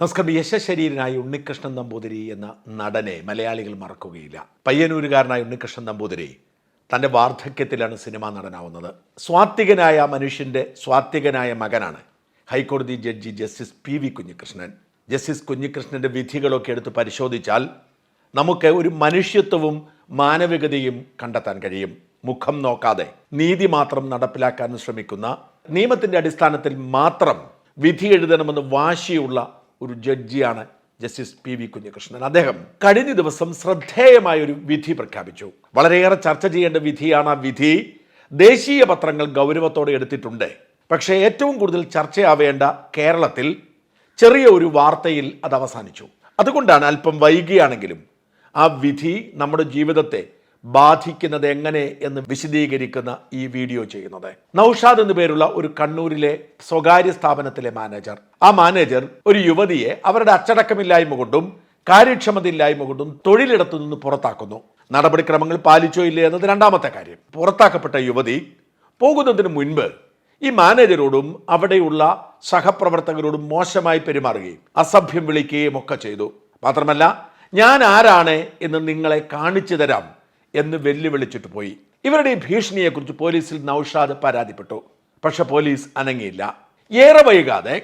നമസ്കാരം. യശശരീരനായി ഉണ്ണികൃഷ്ണൻ നമ്പൂതിരി എന്ന നടനെ മലയാളികൾ മറക്കുകയില്ല. പയ്യന്നൂരുകാരനായ ഉണ്ണികൃഷ്ണൻ നമ്പൂതിരി തന്റെ വാർദ്ധക്യത്തിലാണ് സിനിമാ നടനാവുന്നത്. സ്വാത്വികനായ മനുഷ്യന്റെ സ്വാത്വികനായ മകനാണ് ഹൈക്കോടതി judge justice P V Kunhikrishnan. Justice കുഞ്ഞികൃഷ്ണന്റെ വിധികളൊക്കെ എടുത്ത് പരിശോധിച്ചാൽ നമുക്ക് ഒരു മനുഷ്യത്വവും മാനവികതയും കണ്ടെത്താൻ കഴിയും. മുഖം നോക്കാതെ നീതി മാത്രം നടപ്പിലാക്കാൻ ശ്രമിക്കുന്ന നിയമത്തിന്റെ അടിസ്ഥാനത്തിൽ മാത്രം വിധി എഴുതണമെന്ന് വാശിയുള്ള ഒരു ജഡ്ജിയാണ് ജസ്റ്റിസ് പി വി കുഞ്ഞികൃഷ്ണൻ. അദ്ദേഹം കഴിഞ്ഞ ദിവസം ശ്രദ്ധേയമായ ഒരു വിധി പ്രഖ്യാപിച്ചു. വളരെയേറെ ചർച്ച ചെയ്യേണ്ട വിധിയാണ് ആ വിധി. ദേശീയ പത്രങ്ങൾ ഗൗരവത്തോടെ എടുത്തിട്ടുണ്ട്. പക്ഷേ ഏറ്റവും കൂടുതൽ ചർച്ചയാവേണ്ട കേരളത്തിൽ ചെറിയ ഒരു വാർത്തയിൽ അത് അവസാനിച്ചു. അതുകൊണ്ടാണ് അല്പം വൈകിയാണെങ്കിലും ആ വിധി നമ്മുടെ ജീവിതത്തെ ബാധിക്കുന്നത് എങ്ങനെ എന്ന് വിശദീകരിക്കുന്ന ഈ വീഡിയോ ചെയ്യുന്നത്. നൌഷാദ് എന്നു പേരുള്ള ഒരു കണ്ണൂരിലെ സ്വകാര്യ സ്ഥാപനത്തിലെ മാനേജർ. ആ മാനേജർ ഒരു യുവതിയെ അവരുടെ അച്ചടക്കമില്ലായ്മ കൊണ്ടും കാര്യക്ഷമതയില്ലായ്മ കൊണ്ടും തൊഴിലിടത്തു നിന്ന് പുറത്താക്കുന്നു. നടപടിക്രമങ്ങൾ പാലിച്ചോ ഇല്ലേ എന്നത് രണ്ടാമത്തെ കാര്യം. പുറത്താക്കപ്പെട്ട യുവതി പോകുന്നതിന് മുൻപ് ഈ മാനേജരോടും അവിടെയുള്ള സഹപ്രവർത്തകരോടും മോശമായി പെരുമാറുകയും അസഭ്യം വിളിക്കുകയും ഒക്കെ ചെയ്തു. മാത്രമല്ല ഞാൻ ആരാണ് എന്ന് നിങ്ങളെ കാണിച്ചു തരാം. എന്ന് വെല്ലുവിളിച്ചിട്ട് പോയി. ഇവരുടെ ഭീഷണിയെക്കുറിച്ച് പോലീസിൽ നൌഷാദ് പരാതിപ്പെട്ടു. പക്ഷെ പോലീസ് അനങ്ങിയില്ല. ഏറെ വൈകാതെ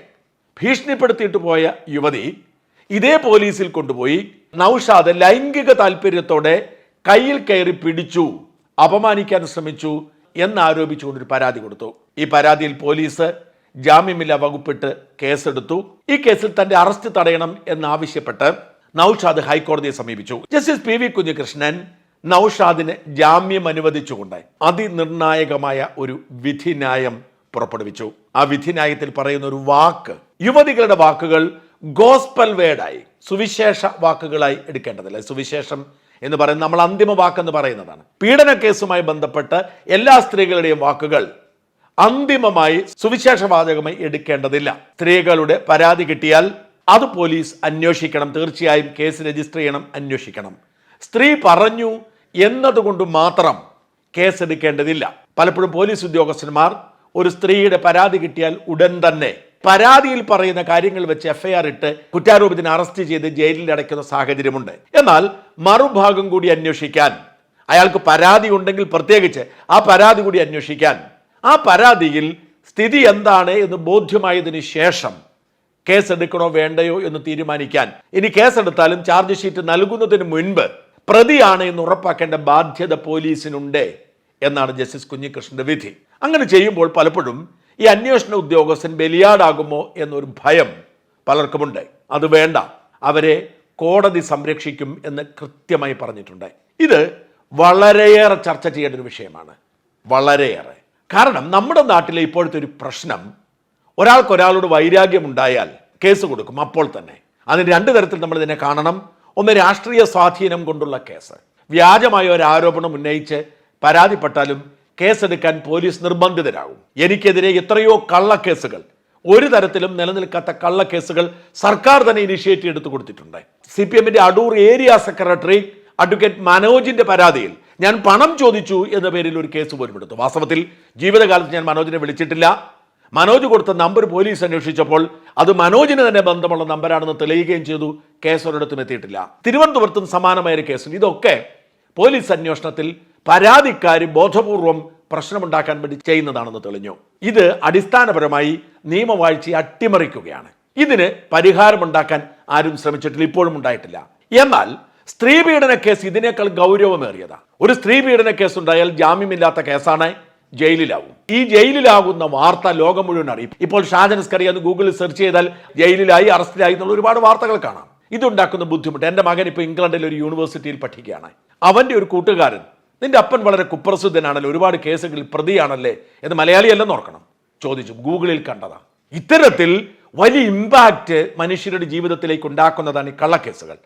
ഭീഷണിപ്പെടുത്തിയിട്ട് പോയ യുവതി ഇതേ പോലീസിൽ കൊണ്ടുപോയി നൌഷാദ് ലൈംഗിക താല്പര്യത്തോടെ കയ്യിൽ കയറി പിടിച്ചു അപമാനിക്കാൻ ശ്രമിച്ചു എന്നാരോപിച്ചുകൊണ്ടൊരു പരാതി കൊടുത്തു. ഈ പരാതിയിൽ പോലീസ് ജാമ്യമില്ല വകുപ്പിട്ട് കേസെടുത്തു. ഈ കേസിൽ തന്റെ അറസ്റ്റ് തടയണം എന്നാവശ്യപ്പെട്ട് നൌഷാദ് ഹൈക്കോടതിയെ സമീപിച്ചു. ജസ്റ്റിസ് പി വി കുഞ്ഞികൃഷ്ണൻ നൌഷാദിന് ജാമ്യം അനുവദിച്ചുകൊണ്ട് അതിനിർണായകമായ ഒരു വിധിന്യായം പുറപ്പെടുവിച്ചു. ആ വിധിന്യായത്തിൽ പറയുന്ന ഒരു വാക്ക് യുവതികളുടെ വാക്കുകൾ ഗോസ്പൽ വേഡായി സുവിശേഷ വാക്കുകളായി എടുക്കേണ്ടതില്ല. സുവിശേഷം എന്ന് പറയുന്നത് നമ്മൾ അന്തിമ വാക്കെന്ന് പറയുന്നതാണ്. പീഡന കേസുമായി ബന്ധപ്പെട്ട് എല്ലാ സ്ത്രീകളുടെയും വാക്കുകൾ അന്തിമമായി സുവിശേഷവാചകമായി എടുക്കേണ്ടതില്ല. സ്ത്രീകളുടെ പരാതി കിട്ടിയാൽ അത് പോലീസ് അന്വേഷിക്കണം. തീർച്ചയായും കേസ് രജിസ്റ്റർ ചെയ്യണം അന്വേഷിക്കണം. സ്ത്രീ പറഞ്ഞു എന്നതുകൊണ്ട് മാത്രം കേസെടുക്കേണ്ടതില്ല. പലപ്പോഴും പോലീസ് ഉദ്യോഗസ്ഥന്മാർ ഒരു സ്ത്രീയുടെ പരാതി കിട്ടിയാൽ ഉടൻ തന്നെ പരാതിയിൽ പറയുന്ന കാര്യങ്ങൾ വെച്ച് എഫ്ഐആർ ഇട്ട് കുറ്റാരോപിതനെ അറസ്റ്റ് ചെയ്ത് ജയിലിൽ അടയ്ക്കുന്ന സാഹചര്യമുണ്ട്. എന്നാൽ മറുഭാഗം കൂടി അന്വേഷിക്കാൻ അയാൾക്ക് പരാതി ഉണ്ടെങ്കിൽ പ്രത്യേകിച്ച് ആ പരാതി കൂടി അന്വേഷിക്കാൻ ആ പരാതിയിൽ സ്ഥിതി എന്താണ് എന്ന് ബോധ്യമായതിന് ശേഷം കേസെടുക്കണോ വേണ്ടയോ എന്ന് തീരുമാനിക്കാൻ ഇനി കേസെടുത്താലും ചാർജ് ഷീറ്റ് നൽകുന്നതിന് മുൻപ് പ്രതിയാണ് എന്ന് ഉറപ്പാക്കേണ്ട ബാധ്യത പോലീസിനുണ്ട് എന്നാണ് ജസ്റ്റിസ് കുഞ്ഞികൃഷ്ണന്റെ വിധി. അങ്ങനെ ചെയ്യുമ്പോൾ പലപ്പോഴും ഈ അന്വേഷണ ഉദ്യോഗസ്ഥൻ ബലിയാടാകുമോ എന്നൊരു ഭയം പലർക്കുമുണ്ട്. അത് വേണ്ട. അവരെ കോടതി സംരക്ഷിക്കും എന്ന് കൃത്യമായി പറഞ്ഞിട്ടുണ്ട്. ഇത് വളരെയേറെ ചർച്ച ചെയ്യേണ്ട ഒരു വിഷയമാണ്. വളരെയേറെ. കാരണം നമ്മുടെ നാട്ടിലെ ഇപ്പോഴത്തെ ഒരു പ്രശ്നം ഒരാൾക്കൊരാളോട് വൈരാഗ്യമുണ്ടായാൽ കേസ് കൊടുക്കും അപ്പോൾ തന്നെ. അതിന് രണ്ട് തരത്തിൽ നമ്മൾ ഇതിനെ കാണണം. ഒന്ന് രാഷ്ട്രീയ സ്വാധീനം കൊണ്ടുള്ള കേസ്. വ്യാജമായ ഒരു ആരോപണം ഉന്നയിച്ച് പരാതിപ്പെട്ടാലും കേസെടുക്കാൻ പോലീസ് നിർബന്ധിതരാകും. എനിക്കെതിരെ എത്രയോ കള്ളക്കേസുകൾ. ഒരു തരത്തിലും നിലനിൽക്കാത്ത കള്ളക്കേസുകൾ സർക്കാർ തന്നെ ഇനിഷ്യേറ്റീവ് എടുത്തു കൊടുത്തിട്ടുണ്ട്. സി പി എമ്മിന്റെ അടൂർ ഏരിയ സെക്രട്ടറി അഡ്വക്കേറ്റ് മനോജിന്റെ പരാതിയിൽ ഞാൻ പണം ചോദിച്ചു എന്ന പേരിൽ ഒരു കേസ് പോലും എടുത്തു. വാസ്തവത്തിൽ ജീവിതകാലത്ത് ഞാൻ മനോജിനെ വിളിച്ചിട്ടില്ല. മനോജ് കൊടുത്ത നമ്പർ പോലീസ് അന്വേഷിച്ചപ്പോൾ അത് മനോജിന് തന്നെ ബന്ധമുള്ള നമ്പരാണെന്ന് തെളിയുകയും ചെയ്തു. കേസ് ഒരിടത്തും എത്തിയിട്ടില്ല. തിരുവനന്തപുരത്തും സമാനമായ ഒരു കേസ് ഇതൊക്കെ പോലീസ് അന്വേഷണത്തിൽ പരാതിക്കാർ ബോധപൂർവം പ്രശ്നമുണ്ടാക്കാൻ വേണ്ടി ചെയ്യുന്നതാണെന്ന് തെളിഞ്ഞു. ഇത് അടിസ്ഥാനപരമായി നിയമവാഴ്ചയെ അട്ടിമറിക്കുകയാണ്. ഇതിന് പരിഹാരമുണ്ടാക്കാൻ ആരും ശ്രമിച്ചിട്ടില്ല ഇപ്പോഴും ഉണ്ടായിട്ടില്ല. എന്നാൽ സ്ത്രീ പീഡന കേസ് ഇതിനേക്കാൾ ഗൗരവമേറിയതാണ് ഒരു സ്ത്രീ പീഡന കേസ് ഉണ്ടായാൽ ജാമ്യമില്ലാത്ത കേസാണ്. ജയിലിലാവും. ഈ ജയിലിലാകുന്ന വാർത്ത ലോകം മുഴുവൻ അറിയും. ഇപ്പോൾ ഷാജൻ സ്കറി എന്ന് ഗൂഗിളിൽ സെർച്ച് ചെയ്താൽ ജയിലിലായി അറസ്റ്റിലായി എന്നുള്ള ഒരുപാട് വാർത്തകൾ കാണാം. ഇതുണ്ടാക്കുന്ന ബുദ്ധിമുട്ട്. എന്റെ മകൻ ഇപ്പോൾ ഇംഗ്ലണ്ടിൽ ഒരു യൂണിവേഴ്സിറ്റിയിൽ പഠിക്കുകയാണ്. അവന്റെ ഒരു കൂട്ടുകാരൻ നിന്റെ അപ്പൻ വളരെ കുപ്രസിദ്ധനാണല്ലോ ഒരുപാട് കേസുകളിൽ പ്രതിയാണല്ലേ എന്ന് മലയാളിയല്ലെന്ന് ഓർക്കണം. ചോദിച്ചു. ഗൂഗിളിൽ കണ്ടതാണ്. ഇത്തരത്തിൽ വലിയ ഇമ്പാക്റ്റ് മനുഷ്യരുടെ ജീവിതത്തിലേക്ക് ഉണ്ടാക്കുന്നതാണ് ഈ കള്ളക്കേസുകൾ.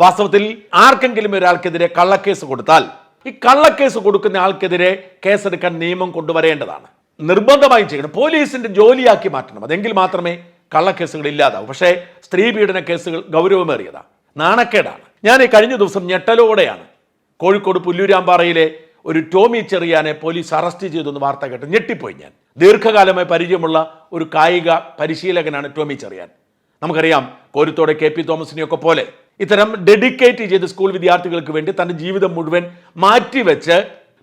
വാസ്തവത്തിൽ ആർക്കെങ്കിലും ഒരാൾക്കെതിരെ കള്ളക്കേസ് കൊടുത്താൽ ഈ കള്ളക്കേസ് കൊടുക്കുന്ന ആൾക്കെതിരെ കേസെടുക്കാൻ നിയമം കൊണ്ടുവരേണ്ടതാണ്. നിർബന്ധമായും ചെയ്യണം. പോലീസിന്റെ ജോലിയാക്കി മാറ്റണം. അതെങ്കിൽ മാത്രമേ കള്ളക്കേസുകൾ ഇല്ലാതാവും. പക്ഷേ സ്ത്രീ പീഡന കേസുകൾ ഗൗരവമേറിയതാണ്. നാണക്കേടാണ്. ഞാൻ ഈ കഴിഞ്ഞ ദിവസം ഞെട്ടലോടെയാണ് കോഴിക്കോട് പുല്ലൂരാമ്പാറയിലെ ഒരു ടോമി ചെറിയാനെ പോലീസ് അറസ്റ്റ് ചെയ്തു എന്ന് വാർത്ത കേട്ട് ഞെട്ടിപ്പോയി ഞാൻ. ദീർഘകാലമായി പരിചയമുള്ള ഒരു കായിക പരിശീലകനാണ് ടോമി ചെറിയാൻ. നമുക്കറിയാം കോരുത്തോടെ കെ പി തോമസിനെയൊക്കെ പോലെ ഇത്തരം ഡെഡിക്കേറ്റ് ചെയ്ത് സ്കൂൾ വിദ്യാർത്ഥികൾക്ക് വേണ്ടി തന്റെ ജീവിതം മുഴുവൻ മാറ്റിവെച്ച്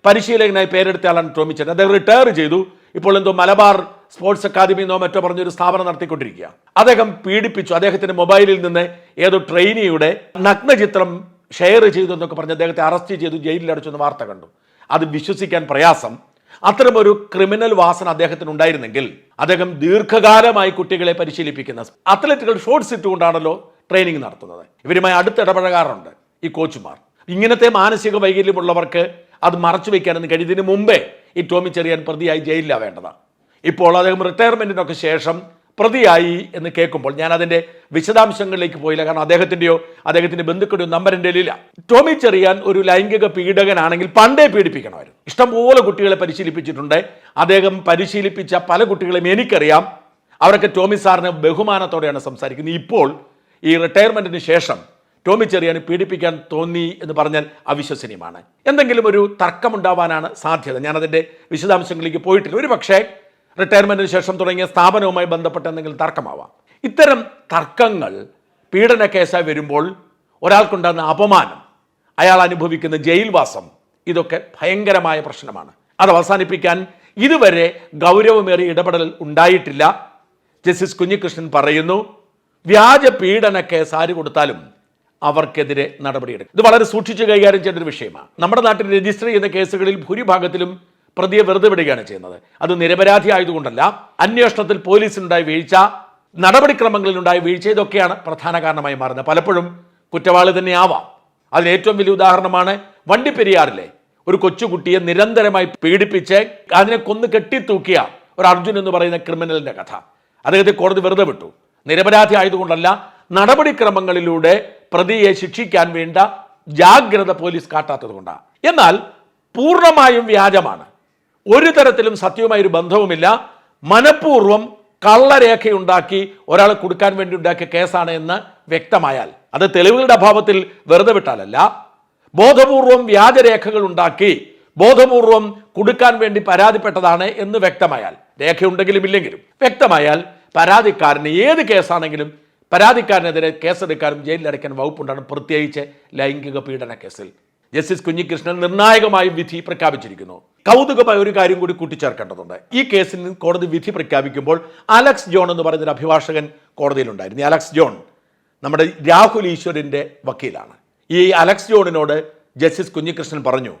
പരിശീലകനായി പേരെടുത്ത ആളാണ് ടോമി ചേട്ടൻ. അദ്ദേഹം റിട്ടയർ ചെയ്തു. ഇപ്പോൾ എന്തോ മലബാർ സ്പോർട്സ് അക്കാദമി എന്നോ മറ്റോ പറഞ്ഞൊരു സ്ഥാപനം നടത്തിക്കൊണ്ടിരിക്കുക അദ്ദേഹം പീഡിപ്പിച്ചു. അദ്ദേഹത്തിന്റെ മൊബൈലിൽ നിന്ന് ഏതോ ട്രെയിനിയുടെ നഗ്നചിത്രം ഷെയർ ചെയ്തു എന്നൊക്കെ പറഞ്ഞ് അദ്ദേഹത്തെ അറസ്റ്റ് ചെയ്തു ജയിലിൽ അടച്ചെന്ന് വാർത്ത കണ്ടു. അത് വിശ്വസിക്കാൻ പ്രയാസം. അത്തരമൊരു ക്രിമിനൽ വാസന അദ്ദേഹത്തിന് ഉണ്ടായിരുന്നെങ്കിൽ അദ്ദേഹം ദീർഘകാലമായി കുട്ടികളെ പരിശീലിപ്പിക്കുന്ന അത്ലറ്റുകൾ ഷോർട്സ് ഇട്ടുകൊണ്ടാണല്ലോ ട്രെയിനിങ് നടത്തുന്നത്. ഇവരുമായി അടുത്ത് ഇടപഴകാറുണ്ട് ഈ കോച്ചുമാർ ഇങ്ങനത്തെ മാനസിക വൈകല്യമുള്ളവർക്ക് അത് മറച്ചു വയ്ക്കാനെന്ന് കഴിയുന്നതിന് മുമ്പേ ഈ ടോമി ചെറിയാൻ പ്രതിയായി ജയിലിലാണ് വേണ്ടതാണ് ഇപ്പോൾ അദ്ദേഹം റിട്ടയർമെന്റിനൊക്കെ ശേഷം പ്രതിയായി എന്ന് കേൾക്കുമ്പോൾ ഞാൻ അതിന്റെ വിശദാംശങ്ങളിലേക്ക് പോയില്ല. കാരണം അദ്ദേഹത്തിന്റെയോ അദ്ദേഹത്തിന്റെ ബന്ധുക്കളുടെയോ നമ്പർ എന്റെ ഇല്ല ടോമി ചെറിയാൻ ഒരു ലൈംഗിക പീഡകനാണെങ്കിൽ പണ്ടേ പീഡിപ്പിക്കണമായിരുന്നു. ഇഷ്ടംപോലെ കുട്ടികളെ പരിശീലിപ്പിച്ചിട്ടുണ്ട്. അദ്ദേഹം പരിശീലിപ്പിച്ച പല കുട്ടികളെയും എനിക്കറിയാം. അവരൊക്കെ ടോമി സാറിന് ബഹുമാനത്തോടെയാണ് സംസാരിക്കുന്നത്. ഇപ്പോൾ ഈ റിട്ടയർമെന്റിന് ശേഷം ടോമി ചെറിയാന് പീഡിപ്പിക്കാൻ തോന്നി എന്ന് പറഞ്ഞാൽ അവിശ്വസനീയമാണ്. എന്തെങ്കിലും ഒരു തർക്കമുണ്ടാവാനാണ് സാധ്യത. ഞാനതിന്റെ വിശദാംശങ്ങളിലേക്ക് പോയിട്ടില്ല. ഒരു പക്ഷേ റിട്ടയർമെന്റിന് ശേഷം തുടങ്ങിയ സ്ഥാപനവുമായി ബന്ധപ്പെട്ട എന്തെങ്കിലും തർക്കമാവാം. ഇത്തരം തർക്കങ്ങൾ പീഡന കേസായി വരുമ്പോൾ ഒരാൾക്കുണ്ടാകുന്ന അപമാനം അയാൾ അനുഭവിക്കുന്ന ജയിൽവാസം ഇതൊക്കെ ഭയങ്കരമായ പ്രശ്നമാണ്. അത് അവസാനിപ്പിക്കാൻ ഇതുവരെ ഗൗരവമേറിയ ഇടപെടൽ ഉണ്ടായിട്ടില്ല. ജസ്റ്റിസ് കുഞ്ഞികൃഷ്ണൻ പറയുന്നു വ്യാജ പീഡന കേസ് ആര് കൊടുത്താലും അവർക്കെതിരെ നടപടിയെടുക്കും. ഇത് വളരെ സൂക്ഷിച്ച് കൈകാര്യം ചെയ്യേണ്ട ഒരു വിഷയമാണ്. നമ്മുടെ നാട്ടിൽ രജിസ്റ്റർ ചെയ്യുന്ന കേസുകളിൽ ഭൂരിഭാഗത്തിലും പ്രതിയെ വെറുതെ വിടുകയാണ് ചെയ്യുന്നത്. അത് നിരപരാധി ആയതുകൊണ്ടല്ല അന്വേഷണത്തിൽ പോലീസിനുണ്ടായ വീഴ്ച നടപടിക്രമങ്ങളിലുണ്ടായ വീഴ്ച ഇതൊക്കെയാണ് പ്രധാന കാരണമായി മാറുന്നത്. പലപ്പോഴും കുറ്റവാളി തന്നെ ആവാം. അതിന് ഏറ്റവും വലിയ ഉദാഹരണമാണ് വണ്ടിപ്പെരിയാറിലെ ഒരു കൊച്ചുകുട്ടിയെ നിരന്തരമായി പീഡിപ്പിച്ച് അതിനെ കൊന്ന് കെട്ടിത്തൂക്കിയ ഒരു അർജുൻ എന്ന് പറയുന്ന ക്രിമിനലിന്റെ കഥ. അദ്ദേഹത്തെ കോടതി വെറുതെ വിട്ടു. നിരപരാധി ആയതുകൊണ്ടല്ല നടപടിക്രമങ്ങളിലൂടെ പ്രതിയെ ശിക്ഷിക്കാൻ വേണ്ട ജാഗ്രത പോലീസ് കാട്ടാത്തത് കൊണ്ടാണ് എന്നാൽ പൂർണമായും വ്യാജമാണ്. ഒരു തരത്തിലും സത്യവുമായ ഒരു ബന്ധവുമില്ല. മനഃപൂർവം കള്ളരേഖയുണ്ടാക്കി ഒരാളെ കൊടുക്കാൻ വേണ്ടി ഉണ്ടാക്കിയ കേസാണ് എന്ന് വ്യക്തമായാൽ. അത് തെളിവുകളുടെ അഭാവത്തിൽ വെറുതെ വിട്ടാലല്ല. ബോധപൂർവം വ്യാജരേഖകൾ ഉണ്ടാക്കി ബോധപൂർവം കൊടുക്കാൻ വേണ്ടി പരാതിപ്പെട്ടതാണ് എന്ന് വ്യക്തമായാൽ. രേഖയുണ്ടെങ്കിലും ഇല്ലെങ്കിലും വ്യക്തമായാൽ പരാതിക്കാരന് ഏത് കേസാണെങ്കിലും പരാതിക്കാരനെതിരെ കേസെടുക്കാനും ജയിലിലടയ്ക്കാൻ വകുപ്പുണ്ടാണ് പ്രത്യേകിച്ച് ലൈംഗിക പീഡന കേസിൽ. ജസ്റ്റിസ് കുഞ്ഞികൃഷ്ണൻ നിർണായകമായി വിധി പ്രഖ്യാപിച്ചിരിക്കുന്നു. കൗതുകമായ ഒരു കാര്യം കൂടി കൂട്ടിച്ചേർക്കേണ്ടതുണ്ട്. ഈ കേസിൽ കോടതി വിധി പ്രഖ്യാപിക്കുമ്പോൾ അലക്സ് ജോൺ എന്ന് പറയുന്ന ഒരു അഭിഭാഷകൻ കോടതിയിലുണ്ടായിരുന്നു. അലക്സ് ജോൺ നമ്മുടെ രാഹുൽ ഈശ്വരിന്റെ വക്കീലാണ്. ഈ അലക്സ് ജോണിനോട് ജസ്റ്റിസ് കുഞ്ഞികൃഷ്ണൻ പറഞ്ഞു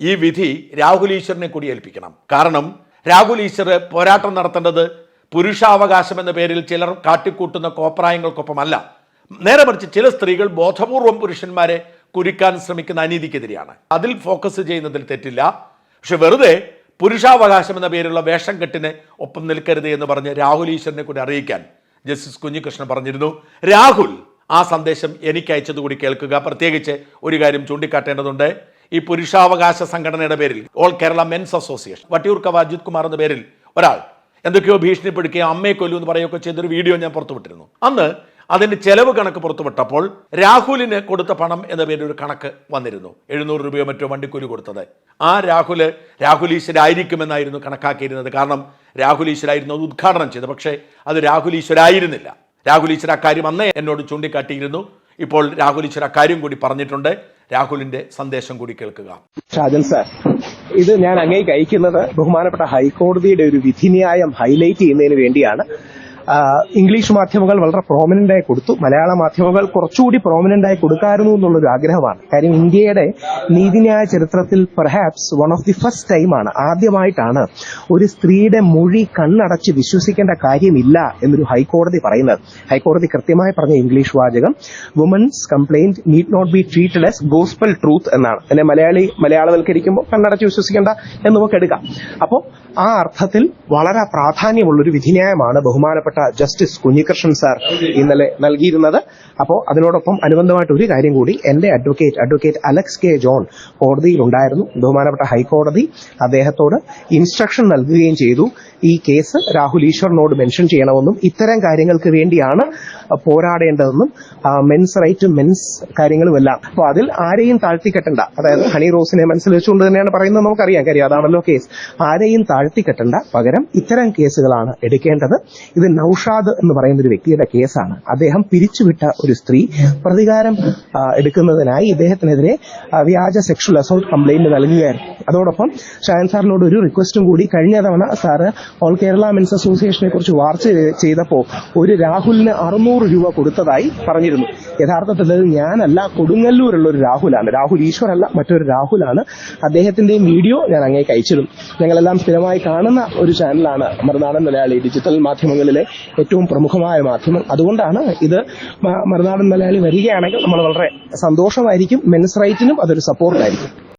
ഈ വിധി രാഹുൽ ഈശ്വറിനെ കൂടി ഏൽപ്പിക്കണം. കാരണം രാഹുൽ ഈശ്വർ പോരാട്ടം നടത്തേണ്ടത് പുരുഷാവകാശം എന്ന പേരിൽ ചിലർ കാട്ടിക്കൂട്ടുന്ന കോപ്രായങ്ങൾക്കൊപ്പമല്ല. നേരെ മറിച്ച് ചില സ്ത്രീകൾ ബോധപൂർവം പുരുഷന്മാരെ കുരുക്കാൻ ശ്രമിക്കുന്ന അനീതിക്കെതിരെയാണ്. അതിൽ ഫോക്കസ് ചെയ്യുന്നതിൽ തെറ്റില്ല. പക്ഷെ വെറുതെ പുരുഷാവകാശം എന്ന പേരിലുള്ള വേഷം കെട്ടിന് ഒപ്പം നിൽക്കരുത് എന്ന് പറഞ്ഞ് രാഹുൽ ഈശ്വരനെ കൂടി അറിയിക്കാൻ ജസ്റ്റിസ് കുഞ്ഞികൃഷ്ണൻ പറഞ്ഞിരുന്നു. രാഹുൽ ആ സന്ദേശം എനിക്ക് അയച്ചത് കൂടി കേൾക്കുക. പ്രത്യേകിച്ച് ഒരു കാര്യം ചൂണ്ടിക്കാട്ടേണ്ടതുണ്ട്. ഈ പുരുഷാവകാശ സംഘടനയുടെ പേരിൽ all Kerala men's association Vattiyoorkavu Ajith Kumar എന്ന പേരിൽ ഒരാൾ എന്തൊക്കെയോ ഭീഷണിപ്പെടുക്കുകയും അമ്മയെ കൊല്ലു എന്ന് പറയുകയൊക്കെ ചെയ്തൊരു വീഡിയോ ഞാൻ പുറത്തുവിട്ടിരുന്നു. അന്ന് അതിന്റെ ചെലവ് കണക്ക് പുറത്തുവിട്ടപ്പോൾ രാഹുലിന് കൊടുത്ത പണം എന്ന പേരിൽ ഒരു കണക്ക് വന്നിരുന്നു. എഴുന്നൂറ് രൂപയോ മറ്റോ വണ്ടിക്കൂലി കൊടുത്തത്. ആ രാഹുൽ രാഹുൽ ഈശ്വരായിരിക്കുമെന്നായിരുന്നു കണക്കാക്കിയിരുന്നത്. കാരണം രാഹുൽ ഈശ്വരായിരുന്നു അത് ഉദ്ഘാടനം ചെയ്തത്. പക്ഷേ അത് രാഹുൽ ഈശ്വരായിരുന്നില്ല. രാഹുൽ ഈശ്വര അക്കാര്യം അന്നേ എന്നോട് ചൂണ്ടിക്കാട്ടിയിരുന്നു. ഇപ്പോൾ രാഹുൽ ഈശ്വര അക്കാര്യം കൂടി പറഞ്ഞിട്ടുണ്ട്. രാഹുലിന്റെ സന്ദേശം കൂടി കേൾക്കുക. ഷാജൻ സാർ ഇത് ഞാൻ അങ്ങേക്ക് അയക്കുന്നത് ബഹുമാനപ്പെട്ട ഹൈക്കോടതിയുടെ ഒരു വിധിന്യായം ഹൈലൈറ്റ് ചെയ്യുന്നതിന് വേണ്ടിയാണ്. ഇംഗ്ലീഷ് മാധ്യമങ്ങൾ വളരെ പ്രോമിനന്റ് ആയി കൊടുത്തു. മലയാള മാധ്യമങ്ങൾ കുറച്ചുകൂടി പ്രോമിനന്റ് ആയി കൊടുക്കായിരുന്നു എന്നുള്ളൊരു ആഗ്രഹമാണ്. കാര്യം ഇന്ത്യയുടെ നീതിന്യായ ചരിത്രത്തിൽ perhaps one of the first ടൈമാണ് ആദ്യമായിട്ടാണ് ഒരു സ്ത്രീയുടെ മൊഴി കണ്ണടച്ച് വിശ്വസിക്കേണ്ട കാര്യമില്ല എന്നൊരു ഹൈക്കോടതി പറയുന്നത്. ഹൈക്കോടതി കൃത്യമായി പറഞ്ഞ ഇംഗ്ലീഷ് വാചകം women's complaint need not be treated as gospel truth എന്നാണ്. എന്നെ മലയാളി മലയാളവൽക്കരിക്കുമ്പോൾ കണ്ണടച്ച് വിശ്വസിക്കേണ്ട എന്ന് നമുക്ക് എടുക്കാം. അപ്പോൾ ആ അർത്ഥത്തിൽ വളരെ പ്രാധാന്യമുള്ള ഒരു വിധിന്യായമാണ് ബഹുമാനപ്പെട്ട ജസ്റ്റിസ് കുഞ്ഞികൃഷ്ണൻ സാർ ഇന്നലെ നൽകിയിരുന്നത്. അപ്പോൾ അതിനോടൊപ്പം അനുബന്ധമായിട്ട് ഒരു കാര്യം കൂടി എന്റെ advocate advocate Alex K John കോടതിയിൽ ഉണ്ടായിരുന്നു ബഹുമാനപ്പെട്ട ഹൈക്കോടതി അദ്ദേഹത്തോട് ഇൻസ്ട്രക്ഷൻ നൽകുകയും ചെയ്തു. ഈ കേസ് രാഹുൽ ഈശ്വറിനോട് മെൻഷൻ ചെയ്യണമെന്നും ഇത്തരം കാര്യങ്ങൾക്ക് വേണ്ടിയാണ് പോരാടേണ്ടതെന്നും മെൻസ് റൈറ്റ് മെൻസ് കാര്യങ്ങളുമെല്ലാം. അപ്പോൾ അതിൽ ആരെയും താഴ്ത്തിക്കെട്ടണ്ട. അതായത് ഹണി റോസിനെ മനസ്സിൽ വെച്ചുകൊണ്ട് തന്നെയാണ് പറയുന്നത് നമുക്കറിയാം. കാര്യം അതാണല്ലോ കേസ്. ആരെയും താഴ്ത്തിക്കെട്ടണ്ട. പകരം ഇത്തരം കേസുകളാണ് എടുക്കേണ്ടത്. ഇത് നൌഷാദ് എന്ന് പറയുന്ന ഒരു വ്യക്തിയുടെ കേസാണ്. അദ്ദേഹം പിരിച്ചുവിട്ട ഒരു സ്ത്രീ പ്രതികാരം എടുക്കുന്നതിനായി ഇദ്ദേഹത്തിനെതിരെ വ്യാജ സെക്ഷൽ അസോൾട്ട് കംപ്ലൈന്റ് നൽകുകയായിരുന്നു. അതോടൊപ്പം ഷാൻ സാറിനോട് ഒരു റിക്വസ്റ്റും കൂടി കഴിഞ്ഞ തവണ സാറ് ഓൾ കേരള മെൻസ് അസോസിയേഷനെ കുറിച്ച് വാർച്ച ചെയ്തപ്പോൾ ഒരു രാഹുലിന് അറുന്നൂറ് രൂപ കൊടുത്തതായി പറഞ്ഞിരുന്നു. യഥാർത്ഥത്തിൽ ഞാനല്ല കൊടുങ്ങല്ലൂരുള്ള ഒരു രാഹുലാണ്. രാഹുൽ ഈശ്വരല്ല മറ്റൊരു രാഹുലാണ്. അദ്ദേഹത്തിന്റെയും വീഡിയോ ഞാൻ അങ്ങേക്ക് അയച്ചിരുന്നു. ഞങ്ങളെല്ലാം സ്ഥിരമായി കാണുന്ന ഒരു ചാനലാണ് മറുനാടൻ മലയാളി ഡിജിറ്റൽ മാധ്യമങ്ങളിലെ ഏറ്റവും പ്രമുഖമായ മാധ്യമം. അതുകൊണ്ടാണ് ഇത് മറുനാടൻ മലയാളി വരികയാണെങ്കിൽ നമ്മൾ വളരെ സന്തോഷമായിരിക്കും. മെൻസ് റൈറ്റിനും അതൊരു സപ്പോർട്ടായിരിക്കും